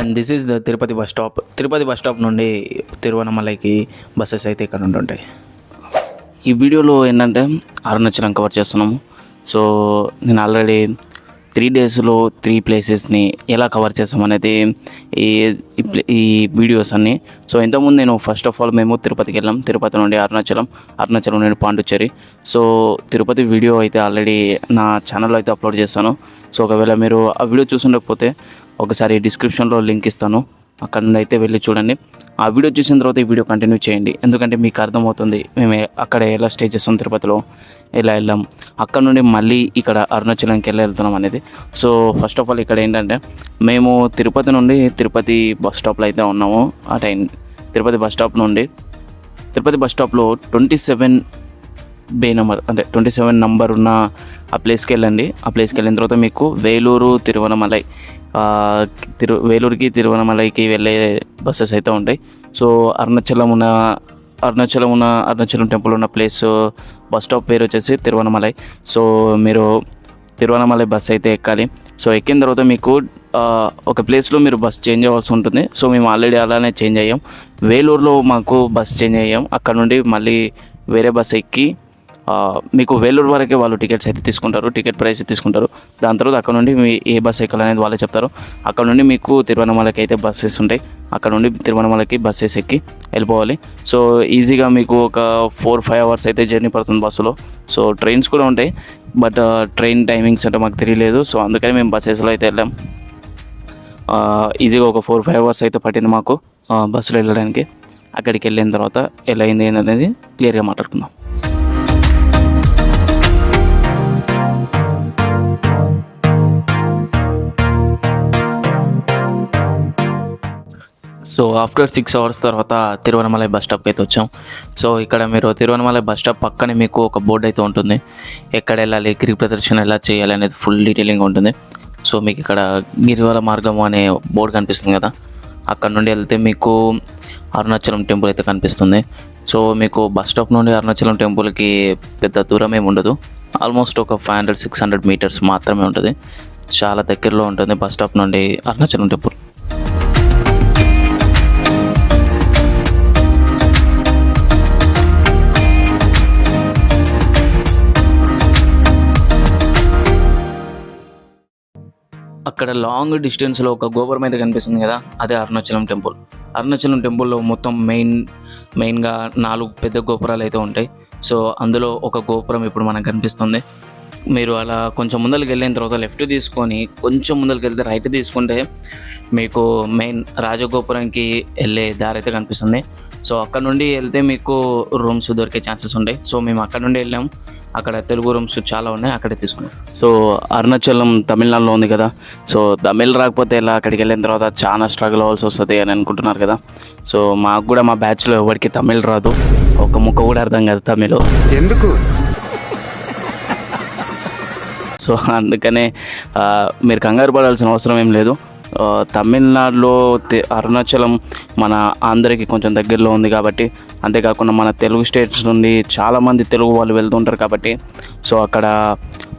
And this is the Tirupati bus stop Tirupati bus stop నుండి తిరువనమలైకి buses అయితే ఇక్కడ నుండి ఉంటాయి. ఈ వీడియోలో ఏంటంటే అరుణాచలం కవర్ చేస్తున్నాము. సో నేను ఆల్రెడీ త్రీ డేస్లో త్రీ ప్లేసెస్ని ఎలా కవర్ చేసామనేది ఈ ఈ వీడియోస్ అన్నీ. సో ఇంతకుముందు నేను ఫస్ట్ ఆఫ్ ఆల్ మేము తిరుపతికి వెళ్ళాం. తిరుపతి నుండి అరుణాచలం అరుణాచలం నుండి పాండుచ్చేరి. సో తిరుపతి వీడియో అయితే ఆల్రెడీ నా ఛానల్లో అయితే అప్లోడ్ చేస్తాను. సో ఒకవేళ మీరు ఆ వీడియో చూసుండకపోతే ఒకసారి డిస్క్రిప్షన్లో లింక్ ఇస్తాను. అక్కడ నుండి అయితే వెళ్ళి చూడండి. ఆ వీడియో చూసిన తర్వాత ఈ వీడియో కంటిన్యూ చేయండి. ఎందుకంటే మీకు అర్థమవుతుంది మేము అక్కడ ఎలా స్టే చేస్తాం తిరుపతిలో. ఎలా వెళ్ళాం. అక్కడ నుండి మళ్ళీ ఇక్కడ అరుణాచలంకి వెళ్ళి వెళ్తున్నాం అనేది. సో ఫస్ట్ ఆఫ్ ఆల్ ఇక్కడ ఏంటంటే మేము తిరుపతి నుండి తిరుపతి బస్ స్టాప్లో అయితే ఉన్నాము. ఆ టైం తిరుపతి బస్ స్టాప్ నుండి తిరుపతి బస్ స్టాప్లో ట్వంటీ సెవెన్ బే నెంబర్ అంటే ట్వంటీ సెవెన్ నెంబర్ ఉన్న ఆ ప్లేస్కి వెళ్ళండి. ఆ ప్లేస్కి వెళ్ళిన తర్వాత మీకు వేలూరు తిరువనమలై తిరు వేలూరుకి తిరువనమలైకి వెళ్ళే బస్సెస్ అయితే ఉంటాయి. సో అరుణాచలం ఉన్న అరుణాచలం ఉన్న అరుణాచలం టెంపుల్ ఉన్న ప్లేస్ బస్ స్టాప్ పేరు వచ్చేసి తిరువనమలై. సో మీరు తిరువనమలై బస్ అయితే ఎక్కాలి. సో ఎక్కిన తర్వాత మీకు ఒక ప్లేస్లో మీరు బస్ చేంజ్ అవ్వాల్సి ఉంటుంది. సో మేము ఆల్రెడీ అలానే చేంజ్ అయ్యాం. వేలూరులో మాకు బస్ చేంజ్ అయ్యాం. అక్కడ నుండి మళ్ళీ వేరే బస్ ఎక్కి మీకు వేలూరు వరకే వాళ్ళు టికెట్స్ అయితే తీసుకుంటారు. టికెట్ ప్రైస్ తీసుకుంటారు. దాని తర్వాత అక్కడ నుండి మీ ఏ బస్ ఎక్కాలనేది వాళ్ళే చెప్తారు. అక్కడ నుండి మీకు తిరువనమలకి అయితే బస్సెస్ ఉంటాయి. అక్కడ నుండి తిరువనమలకి బస్సెస్ ఎక్కి వెళ్ళిపోవాలి. సో ఈజీగా మీకు ఒక ఫోర్ ఫైవ్ అవర్స్ అయితే జర్నీ పడుతుంది బస్సులో సో ట్రైన్స్ కూడా ఉంటాయి బట్ ట్రైన్ టైమింగ్స్ అంటే మాకు తెలియలేదు. సో అందుకని మేము బస్సెస్లో అయితే వెళ్ళాం. Uh, ఈజీగా ఒక ఫోర్ ఫైవ్ అవర్స్ అయితే పట్టింది మాకు uh, బస్సులో వెళ్ళడానికి. అక్కడికి వెళ్ళిన తర్వాత ఎలా అయింది అనేది క్లియర్గా మాట్లాడుకుందాం. సో ఆఫ్టర్ సిక్స్ అవర్స్ తర్వాత తిరువనమలై బస్ స్టాప్కి అయితే వచ్చాం. సో ఇక్కడ మీరు తిరువనమలై బస్ స్టాప్ పక్కనే మీకు ఒక బోర్డు అయితే ఉంటుంది. ఎక్కడ వెళ్ళాలి గిరి ప్రదర్శన ఎలా చేయాలి అనేది ఫుల్ డీటెయిలింగ్ ఉంటుంది. సో మీకు ఇక్కడ గిరివల మార్గం అనే బోర్డు కనిపిస్తుంది కదా. అక్కడ నుండి వెళ్తే మీకు అరుణాచలం టెంపుల్ అయితే కనిపిస్తుంది. సో మీకు బస్ స్టాప్ నుండి అరుణాచలం టెంపుల్కి పెద్ద దూరం ఏమి ఉండదు. ఆల్మోస్ట్ ఒక five hundred six hundred meters మాత్రమే ఉంటుంది. చాలా దగ్గరలో ఉంటుంది బస్ స్టాప్ నుండి అరుణాచలం టెంపుల్. అక్కడ లాంగ్ డిస్టెన్స్లో ఒక గోపురం అయితే కనిపిస్తుంది కదా అదే అరుణాచలం టెంపుల్. అరుణాచలం టెంపుల్లో మొత్తం మెయిన్ మెయిన్గా నాలుగు పెద్ద గోపురాలు అయితే ఉంటాయి. సో అందులో ఒక గోపురం ఇప్పుడు మనకు కనిపిస్తుంది. మీరు అలా కొంచెం ముందరికి వెళ్ళిన తర్వాత లెఫ్ట్ తీసుకొని కొంచెం ముందరికి వెళ్తే రైట్ తీసుకుంటే మీకు మెయిన్ రాజగోపురంకి వెళ్ళే దారి అయితే కనిపిస్తుంది. సో అక్కడ నుండి వెళ్తే మీకు రూమ్స్ దొరికే ఛాన్సెస్ ఉంటాయి. సో మేము అక్కడ నుండి వెళ్ళాం అక్కడ తెలుగు రూమ్స్ చాలా ఉన్నాయి. అక్కడే తీసుకున్నాం. సో అరుణాచలం తమిళనాడులో ఉంది కదా. సో తమిళ్ రాకపోతే ఇలా అక్కడికి వెళ్ళిన తర్వాత చాలా స్ట్రగుల్ అవ్వాల్సి వస్తుంది అని అనుకుంటున్నారు కదా. సో మాకు కూడా మా బ్యాచ్లో ఎవరికి తమిళ్ రాదు. ఒక ముక్క కూడా అర్థం కాదు తమిళ్. ఎందుకు? సో అందుకనే మీరు కంగారు పడాల్సిన అవసరం ఏం లేదు. తమిళనాడులో అరుణాచలం మన ఆంధ్రకి కొంచెం దగ్గరలో ఉంది కాబట్టి అంతేకాకుండా మన తెలుగు స్టేట్స్ నుండి చాలామంది తెలుగు వాళ్ళు వెళ్తుంటారు కాబట్టి సో అక్కడ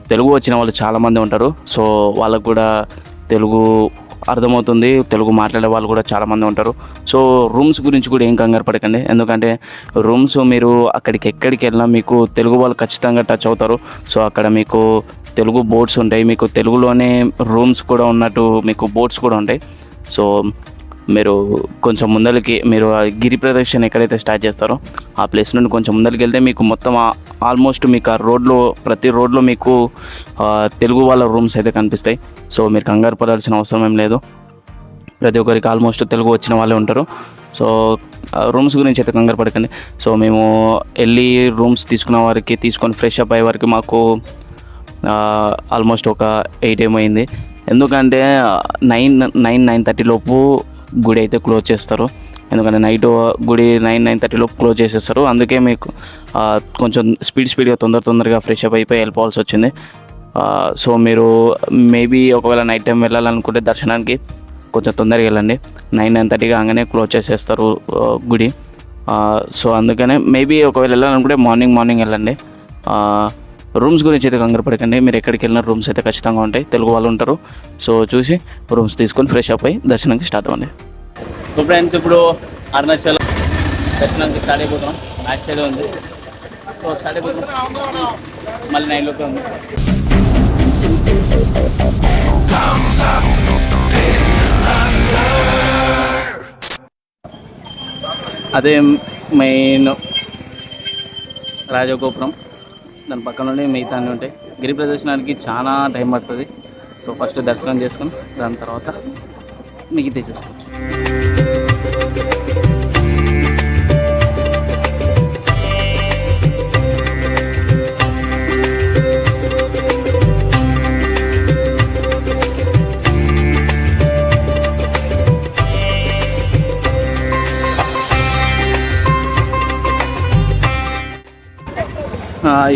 తెలుగు వచ్చిన వాళ్ళు చాలామంది ఉంటారు. సో వాళ్ళకు కూడా తెలుగు అర్థమవుతుంది. తెలుగు మాట్లాడే వాళ్ళు కూడా చాలామంది ఉంటారు. సో రూమ్స్ గురించి కూడా ఏం కంగారు పడకండి. ఎందుకంటే రూమ్స్ మీరు అక్కడికి ఎక్కడికి వెళ్ళినా మీకు తెలుగు వాళ్ళు ఖచ్చితంగా టచ్ అవుతారు. సో అక్కడ మీకు తెలుగు బోర్డ్స్ ఉంటాయి. మీకు తెలుగులోనే రూమ్స్ కూడా ఉన్నట్టు మీకు బోర్డ్స్ కూడా ఉంటాయి. సో మీరు కొంచెం ముందరికి మీరు ఆ గిరి ప్రదక్షిణ ఎక్కడైతే స్టార్ట్ చేస్తారో ఆ ప్లేస్ నుండి కొంచెం ముందరికి వెళ్తే మీకు మొత్తం ఆల్మోస్ట్ మీకు ఆ రోడ్లో ప్రతి రోడ్లో మీకు తెలుగు వాళ్ళ రూమ్స్ అయితే కనిపిస్తాయి. సో మీరు కంగారు పడాల్సిన అవసరం ఏం లేదు. ప్రతి ఒక్కరికి ఆల్మోస్ట్ తెలుగు వచ్చిన వాళ్ళే ఉంటారు. సో రూమ్స్ గురించి అయితే కంగారు పడకండి. సో మేము వెళ్ళి రూమ్స్ తీసుకున్న వారికి తీసుకొని ఫ్రెష్ అప్ అయ్యే వరకు మాకు ఆల్మోస్ట్ ఒక ఎయిట్ ఏమైంది ఎందుకంటే నైన్ నైన్ నైన్ థర్టీ లోపు గుడి అయితే క్లోజ్ చేస్తారు. ఎందుకంటే నైట్ గుడి నైన్ నైన్ థర్టీలోపు క్లోజ్ చేసేస్తారు. అందుకే మీకు కొంచెం స్పీడ్ స్పీడ్గా తొందర తొందరగా ఫ్రెష్ అప్ అయిపోయి వెళ్ళిపోవాల్సి వచ్చింది. సో మీరు మేబీ ఒకవేళ నైట్ టైం వెళ్ళాలనుకుంటే దర్శనానికి కొంచెం తొందరగా వెళ్ళండి. నైన్ నైన్ థర్టీ కాగానే క్లోజ్ చేసేస్తారు గుడి. సో అందుకనే మేబీ ఒకవేళ వెళ్ళాలనుకుంటే మార్నింగ్ మార్నింగ్ వెళ్ళండి. రూమ్స్ గురించి అయితే కంగారు పడకండి. మీరు ఎక్కడికి వెళ్ళిన రూమ్స్ అయితే ఖచ్చితంగా ఉంటాయి. తెలుగు వాళ్ళు ఉంటారు. సో చూసి రూమ్స్ తీసుకొని ఫ్రెష్ అప్ అయ్యి దర్శనంకి స్టార్ట్ అవ్వండి. సో ఫ్రెండ్స్ ఇప్పుడు అరుణాచల్ దర్శనానికి స్టార్ట్ అయిపోతున్నాం మ్యాచ్ అయితే ఉంది. సో స్టార్ట్ అయిపోతున్నాం మళ్ళీ నైన్లోకి ఉంది. అదే మెయిన్ రాజగోపురం. దాని పక్కనుండి మిగతా అన్నీ ఉంటాయి. గిరి ప్రదర్శనానికి చాలా టైం పడుతుంది. సో ఫస్ట్ దర్శనం చేసుకుని దాని తర్వాత మిగతా చూసుకోవచ్చు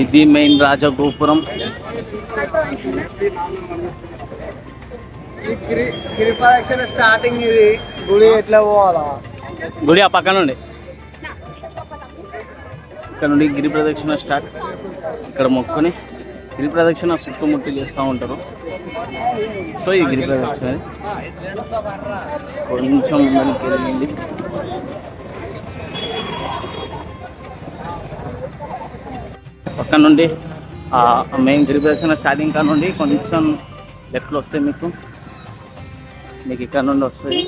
ఇది మెయిన్ రాజగోపురం. స్టార్టింగ్ ఇది. గుడి ఎట్లా పోవాలా? గుడి ఆ పక్క నుండి. ఇక్కడ నుండి గిరి ప్రదక్షిణ స్టార్ట్ ఇక్కడ మొక్కుని గిరి ప్రదక్షిణ చుట్టుముట్టి చేస్తూ ఉంటారు. సో ఈ గిరి ప్రదక్షిణ కొంచెం వెళ్ళింది పక్క నుండి మెయిన్ గిరి స్టార్టింగ్ కాడ నుండి కొంచెం లెఫ్ట్లో వస్తాయి మీకు. మీకు ఇక్కడ నుండి వస్తుంది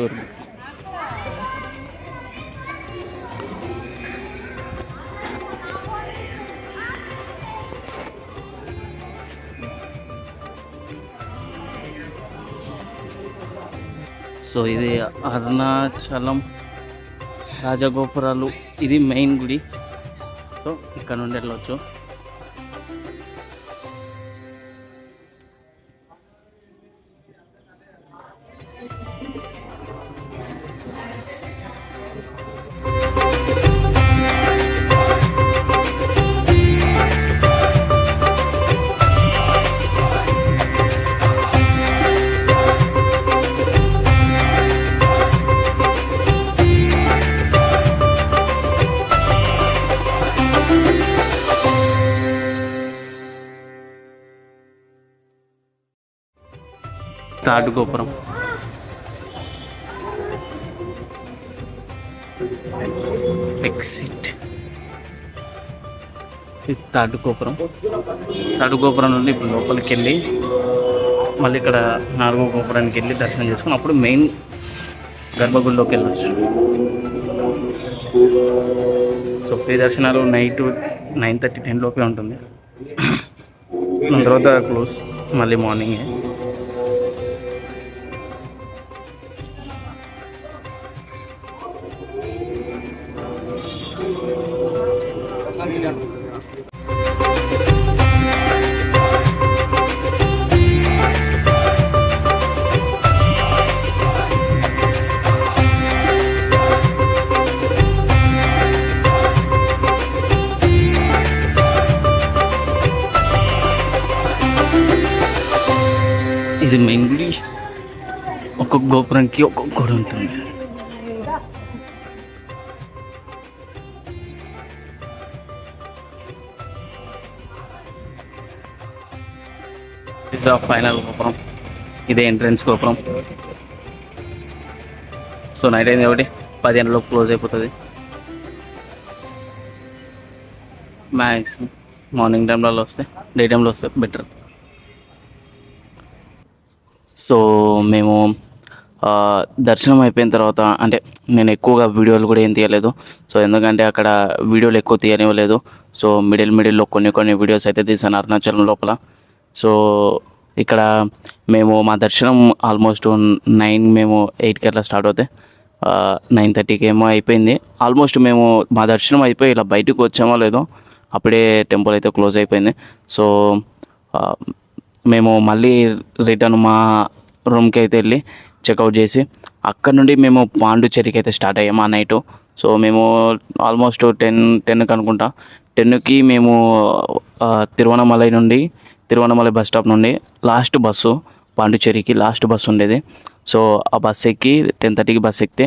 నందీశ్వరుడు సో ఇది అరుణాచలం రాజగోపురాలు. ఇది మెయిన్ గుడి. సో ఇక్కడ నుండి వెళ్ళొచ్చు. తాడు గోపురం ఎక్సిట్ ఇది తాడు గోపురం తాడు గోపురం నుండి ఇప్పుడు లోపలికి వెళ్ళి మళ్ళీ ఇక్కడ నాలుగో గోపురానికి వెళ్ళి దర్శనం చేసుకుని అప్పుడు మెయిన్ గర్భగుడిలోకి వెళ్ళచ్చు. సో ఫ్రీ దర్శనాలు నైట్ నైన్ థర్టీ టెన్ లోపే ఉంటుంది. దాని తర్వాత క్లోజ్ మళ్ళీ మార్నింగే. ఇది మెయిన్ గుడి ఒక్కొక్క గోపురంకి ఒక్కొక్క గుడి ఉంటుంది. ఇది ఫైనల్ గోపురం. ఇదే ఎంట్రన్స్ గోపురం. సో నైట్ అయింది కాబట్టి లోపు క్లోజ్ అయిపోతుంది. మ్యాక్సిమం మార్నింగ్ టైంలో వస్తే డే టైంలో వస్తే బెటర్ సో మేము దర్శనం అయిపోయిన తర్వాత అంటే నేను ఎక్కువగా వీడియోలు కూడా ఏం తీయలేదు. సో ఎందుకంటే అక్కడ వీడియోలు ఎక్కువ తీయనివ్వలేదు. సో మిడిల్ మిడిల్లో కొన్ని కొన్ని వీడియోస్ అయితే తీసాను అరుణాచలం లోపల. సో ఇక్కడ మేము మా దర్శనం ఆల్మోస్ట్ నైన్ మేము ఎయిట్కి అట్లా స్టార్ట్ అవుతాయి. నైన్ థర్టీకి ఏమో అయిపోయింది. ఆల్మోస్ట్ మేము మా దర్శనం అయిపోయి ఇలా బయటకు వచ్చామో లేదో అప్పుడే టెంపుల్ అయితే క్లోజ్ అయిపోయింది. సో మేము మళ్ళీ రిటర్న్ మా రూమ్కి అయితే వెళ్ళి చెక్అవుట్ చేసి అక్కడ నుండి మేము పాండుచేరికి అయితే స్టార్ట్ అయ్యాము ఆ నైట్. సో మేము ఆల్మోస్ట్ టెన్ టెన్కి అనుకుంటా టెన్కి మేము తిరువణమలై నుండి తిరువణమలై బస్ స్టాప్ నుండి లాస్ట్ బస్సు పాండుచేరికి లాస్ట్ బస్సు ఉండేది. సో ఆ బస్ ఎక్కి టెన్ థర్టీకి బస్ ఎక్కితే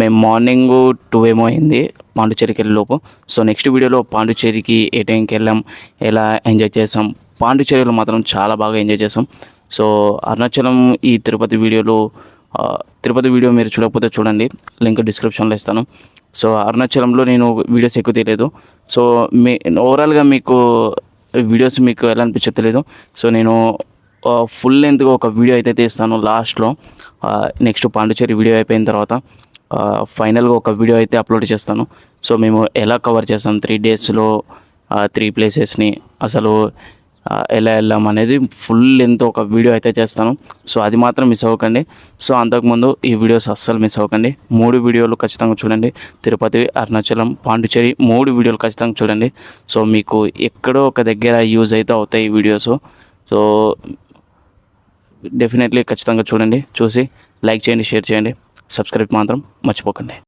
మేము మార్నింగ్ టూ ఏమో అయింది పాండుచేరికి వెళ్ళే లోపు. సో నెక్స్ట్ వీడియోలో పాండుచేరికి ఏ టైంకి వెళ్ళాం ఎలా ఎంజాయ్ చేసాం పాండుచేరిలో మాత్రం చాలా బాగా ఎంజాయ్ చేసాం. సో అరుణాచలం ఈ తిరుపతి వీడియోలో తిరుపతి వీడియో మీరు చూడకపోతే చూడండి. లింక్ డిస్క్రిప్షన్లో ఇస్తాను. సో అరుణాచలంలో నేను వీడియోస్ ఎక్కువ తీయలేదు. సో మీ ఓవరాల్గా మీకు వీడియోస్ మీకు ఎలా అనిపించో తెలియదు సో నేను ఫుల్ లెంత్గా ఒక వీడియో అయితే తీస్తాను లాస్ట్లో నెక్స్ట్ పాండుచేరి వీడియో అయిపోయిన తర్వాత ఫైనల్గా ఒక వీడియో అయితే అప్లోడ్ చేస్తాను. సో మేము ఎలా కవర్ చేస్తాం? త్రీ డేస్లో త్రీ ప్లేసెస్ని అసలు ఎలా వెళ్ళాం అనేది ఫుల్ లెంత్ ఒక వీడియో అయితే చేస్తాను. సో అది మాత్రం మిస్ అవ్వకండి. సో అంతకుముందు ఈ వీడియోస్ అస్సలు మిస్ అవ్వకండి. మూడు వీడియోలు ఖచ్చితంగా చూడండి. తిరుపతి అరుణాచలం పాండిచేరి మూడు వీడియోలు ఖచ్చితంగా చూడండి. సో మీకు ఎక్కడో ఒక దగ్గర యూజ్ అయితే అవుతాయి ఈ వీడియోస్ సో డెఫినెట్లీ ఖచ్చితంగా చూడండి. చూసి లైక్ చేయండి షేర్ చేయండి. సబ్స్క్రైబ్ మాత్రం మర్చిపోకండి.